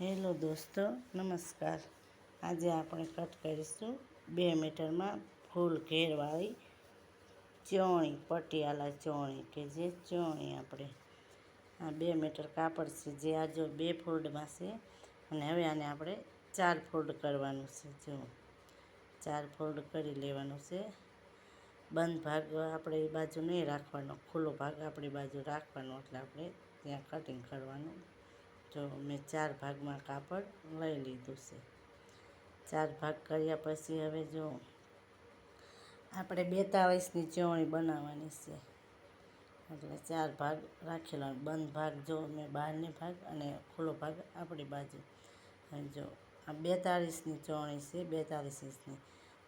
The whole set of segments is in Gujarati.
હેલો દોસ્તો, નમસ્કાર. આજે આપણે કટ કરીશું બે મીટરમાં ફૂલ ઘેરવાળી ચોણી, પટિયાલા ચોણી કે જે ચોણી આપણે આ બે મીટર કાપડ છે, જે આ જો બે ફોલ્ડમાં છે અને હવે આને આપણે ચાર ફોલ્ડ કરવાનું છે, જો. ચાર ફોલ્ડ કરી લેવાનું છે. બંધ ભાગ આપણે એ બાજુ નહીં રાખવાનો, ખુલ્લો ભાગ આપણી બાજુ રાખવાનો, એટલે આપણે ત્યાં કટિંગ કરવાનું. જો મેં ચાર ભાગમાં કાપડ લઈ લીધું છે. ચાર ભાગ કર્યા પછી હવે જો આપણે બેતાળીસની ચોણી બનાવવાની છે. એટલે ચાર ભાગ રાખેલો બંધ ભાગ જો મેં બહારની ભાગ અને ખુલ્લો ભાગ આપણી બાજુ. અને જો આ બેતાળીસની ચોણી છે, બેતાળીસ ઇંચની.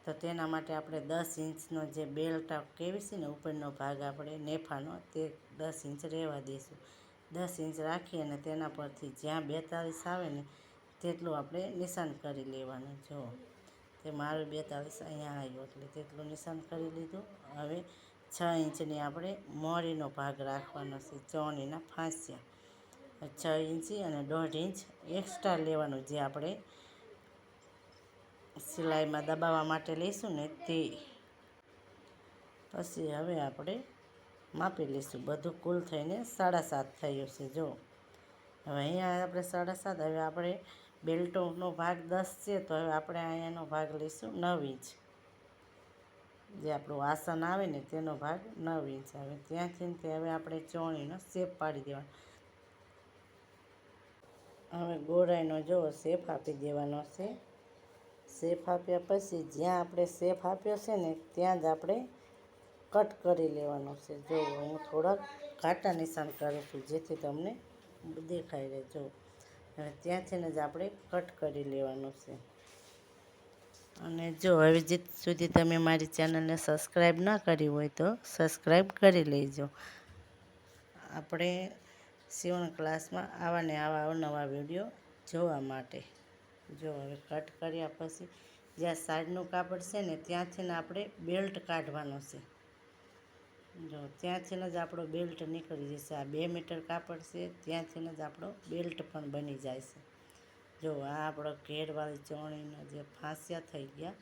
તો તેના માટે આપણે દસ ઇંચનો જે બેલ્ટ કેવી છે ને ઉપરનો ભાગ આપણે નેફાનો તે દસ ઇંચ રહેવા દઈશું દસ ઇંચ રાખી અને તેના પરથી જ્યાં બેતાળીસ આવે ને તેટલું આપણે નિશાન કરી લેવાનું. જો, તે મારું બેતાળીસ અહીંયા આવ્યું એટલે તેટલું નિશાન કરી લીધું. હવે છ ઇંચની આપણે મોરીનો ભાગ રાખવાનો છે, ચોણીના ફાંસ્યા. છ ઇંચી અને દોઢ ઇંચ એક્સ્ટ્રા લેવાનું જે આપણે સિલાઈમાં દબાવવા માટે લઈશું ને તે. પછી હવે આપણે માપી લઈશું. બધું કુલ થઈને સાડા સાત થયું છે. જો, હવે અહીંયા આપણે સાડા સાત, હવે આપણે બેલ્ટોનો ભાગ દસ છે, તો હવે આપણે અહીંયાનો ભાગ લઈશું નવ ઇંચ. જે આપણું આસન આવે ને, તેનો ભાગ નવ ઇંચ. આવે ત્યાંથી તે હવે આપણે ચોણીનો શેપ પાડી દેવાનો. હવે ગોળાઈનો જો શેપ આપી દેવાનો છે. શેફ આપ્યા પછી જ્યાં આપણે શેફ આપ્યો છે ને, ત્યાં જ આપણે કટ કરી લેવાનો છે. જો હું થોડાક કાંટા નિશાન કરું છું, જેથી તમને દેખાઈ રહે. જો, હવે ત્યાંથીને જ આપણે કટ કરી લેવાનું છે. અને જો, હવે જે સુધી તમે મારી ચેનલને સબસ્ક્રાઈબ ના કરી હોય તો સબસ્ક્રાઈબ કરી લેજો. આપણે સીવણ ક્લાસમાં આવા ને આવા અવનવા વીડિયો જોવા માટે. જો, હવે કટ કર્યા પછી જ્યાં સાઈડનું કાપડ છે ને, ત્યાંથી આપણે બેલ્ટ કાઢવાનો છે. જો ત્યાંથીને જ આપણો બેલ્ટ નીકળી જશે. આ બે મીટર કાપડ છે ત્યાંથી જ આપણો બેલ્ટ પણ બની જાય છે. જો, આ આપણો ઘેરવાળી ચોણીના જે ફાંસ્યા થઈ ગયા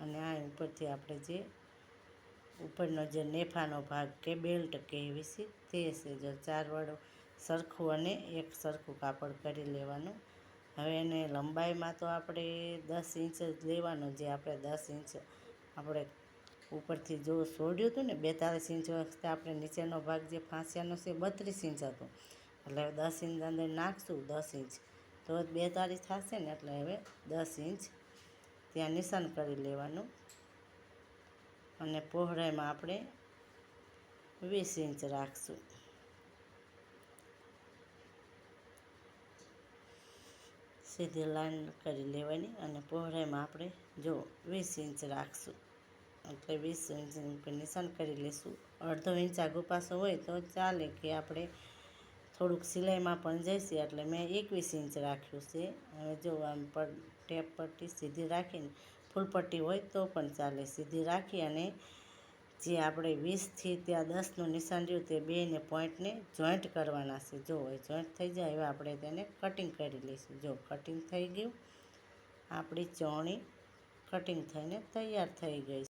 અને આ ઉપરથી આપણે જે ઉપરનો જે નેફાનો ભાગ કે બેલ્ટ કહેવી છે, તે છે. જો ચારવાળો સરખું અને એક સરખું કાપડ કરી લેવાનું. હવે એને લંબાઈમાં તો આપણે દસ ઇંચ જ લેવાનું, જે આપણે દસ ઇંચ આપણે ઉપરથી જો છોડ્યું હતું ને, બેતાલીસ ઇંચ વખતે આપણે નીચેનો ભાગ જે ફાંસિયાનો છે બત્રીસ ઇંચ હતો. એટલે હવે દસ ઇંચ અંદર નાખશું, દસ ઇંચ. તો બેતાલીસ થશે ને, એટલે હવે દસ ઇંચ ત્યાં નિશાન કરી લેવાનું. અને પહોળાઈમાં આપણે વીસ ઇંચ રાખશું. સીધી લાઈન કરી લેવાની અને પહોળાઈમાં આપણે જો વીસ ઇંચ રાખશું. એટલે વીસ ઇંચ નિશાન કરી લઈશું. અડધો ઇંચ આગો પાછો હોય તો ચાલે કે આપણે થોડુંક સિલાઈમાં પણ જઈશે. એટલે મેં એકવીસ ઇંચ રાખ્યું છે. હવે જો આમ પર ટેપ પટ્ટી સીધી રાખીને, ફૂલ પટ્ટી હોય તો પણ ચાલે. સીધી રાખી અને જે આપણે વીસથી ત્યાં દસનું નિશાન રહ્યું તે બેને પોઈન્ટને જોઈન્ટ કરવાના છે. જો એ જોઈન્ટ થઈ જાય એવા આપણે તેને કટિંગ કરી લઈશું. જો કટિંગ થઈ ગયું, આપણી ચોણી કટિંગ થઈને તૈયાર થઈ ગઈ